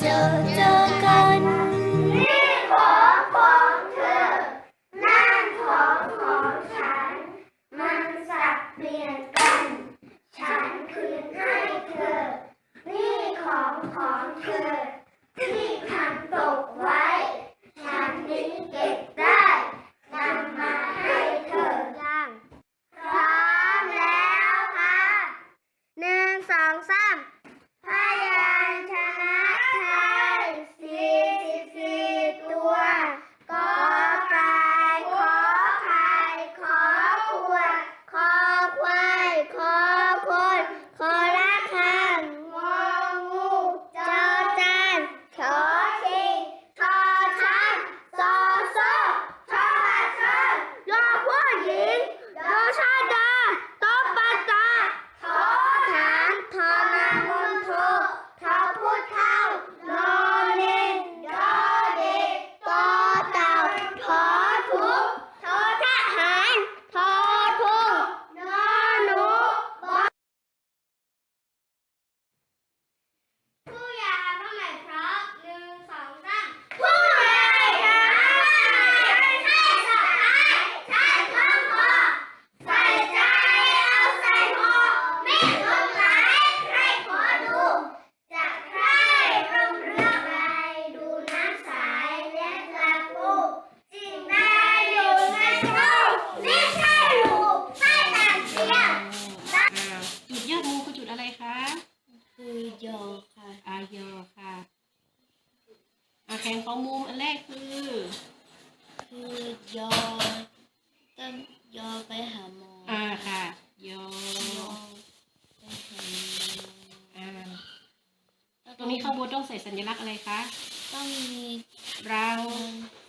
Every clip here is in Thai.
เจอเกันนี่ของของเธอ นั่นของของฉัน มันสับเปลี่ยน อายอค่ะอาแข่งของมุมอันแรกคือ คือยอต้องยอไปหาหมออ่าค่ะ ยอยไปหาหมออ่า อตรงนี้ข้าวบนต้องใส่สัญลักษณ์อะไรคะ ต้องมีราง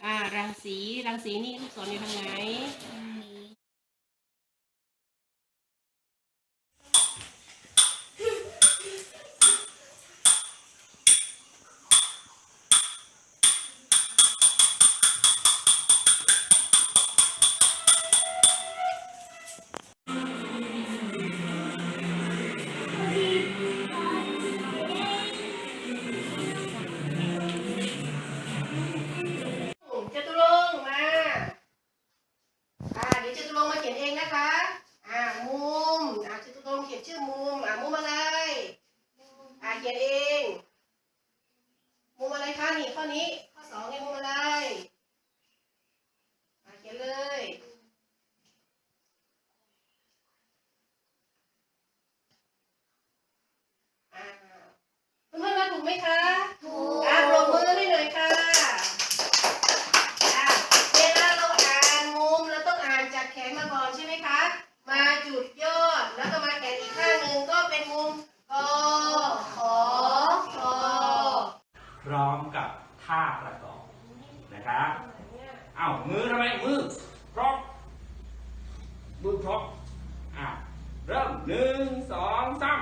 อ่ารางสีรางสีนี่ลูกศรอยู่ทางไหน มอะมุมอะไร อะเขียนเอง มุมอะไรคะนี่ข้อนี้ ข้อสองเนี่ยมุมอะไร ละสองนะครับอ้าวมือทำไมมือพร็อกมือพร็อกอ้าวเริ่มหนึ่งสองสาม